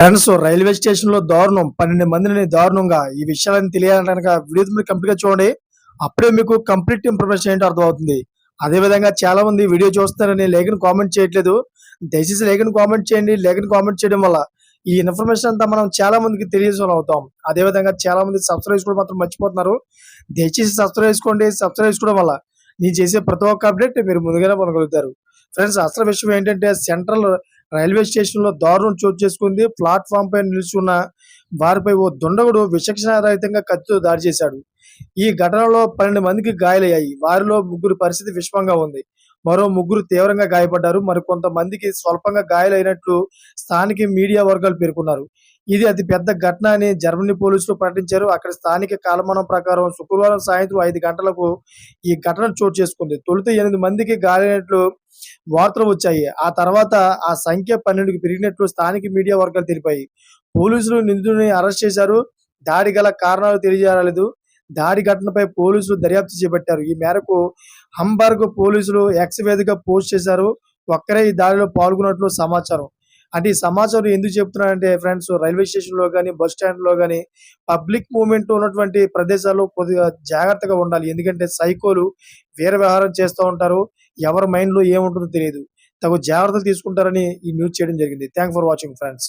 Friends railway స్టేషన్లో దారుణం. పన్నెండు మందిని దారుణంగా. ఈ విషయాలను తెలియాలంటే వీడియో మీరు కంప్లీట్గా చూడండి. అప్పుడే మీకు కంప్లీట్ ఇన్ఫర్మేషన్ ఏంటో అర్థమవుతుంది. అదే విధంగా చాలా మంది వీడియో చూస్తారని లేఖను కామెంట్ చేయట్లేదు. దయచేసి లేఖను కామెంట్ చేయండి. లేఖను కామెంట్ చేయడం వల్ల ఈ ఇన్ఫర్మేషన్ అంతా మనం చాలా మందికి తెలియజేసిన అవుతాం. అదే విధంగా చాలా మంది సబ్స్క్రైబ్ కూడా మాత్రం మర్చిపోతున్నారు. దయచేసి సబ్స్క్రైబ్ చేసుకోండి. సబ్స్క్రైబ్ చేసుకోవడం వల్ల నేను చేసే ప్రతి ఒక్క అప్డేట్ మీరు ముందుగానే పొందగలుగుతారు. ఫ్రెండ్స్ అసలు విషయం ఏంటంటే సెంట్రల్ రైల్వే స్టేషన్లో దారుణం చోటు చేసుకుంది. ప్లాట్ఫామ్ పై నిలుచున్న వారిపై ఓ దుండగుడు విచక్షణారహితంగా కత్తితో దాడి చేశాడు. ఈ ఘటనలో పన్నెండు మందికి గాయాలయ్యాయి. వారిలో ముగ్గురు పరిస్థితి విషమంగా ఉంది. మరో ముగ్గురు తీవ్రంగా గాయపడ్డారు. మరికొంతమందికి స్వల్పంగా గాయాలైనట్లు స్థానిక మీడియా వర్గాలు పేర్కొన్నారు. ఇది అతి పెద్ద ఘటన అని జర్మనీ పోలీసులు ప్రకటించారు. అక్కడ స్థానిక కాలమానం ప్రకారం శుక్రవారం సాయంత్రం ఐదు గంటలకు ఈ ఘటన చోటు చేసుకుంది. తొలుత ఎనిమిది మందికి గాయైనట్లు వార్తలు వచ్చాయి. ఆ తర్వాత ఆ సంఖ్య పన్నెండుకి పెరిగినట్లు స్థానిక మీడియా వర్గాలు తెలిపాయి. పోలీసులు నిందితుడిని అరెస్ట్ చేశారు. దాడి గల కారణాలు తెలియజేయలేదు. దాడి ఘటనపై పోలీసులు దర్యాప్తు చేపట్టారు. ఈ మేరకు హంబర్గ్ పోలీసులు ఎక్స్ వేదిక పోస్ట్ చేశారు. ఒక్కరే ఈ దాడిలో పాల్గొన్నట్లు సమాచారం. అంటే ఈ సమాచారం ఎందుకు చెప్తున్నానంటే ఫ్రెండ్స్ రైల్వే స్టేషన్లో కానీ బస్ స్టాండ్లో కానీ పబ్లిక్ మూవ్మెంట్ ఉన్నటువంటి ప్రదేశాల్లో కొద్దిగా జాగ్రత్తగా ఉండాలి. ఎందుకంటే సైకోలు వేరే వ్యవహారం చేస్తూ ఉంటారు. ఎవరి మైండ్లో ఏముంటుందో తెలియదు. తగు జాగ్రత్తలు తీసుకుంటారని ఈ న్యూస్ చేయడం జరిగింది. Thank for watching friends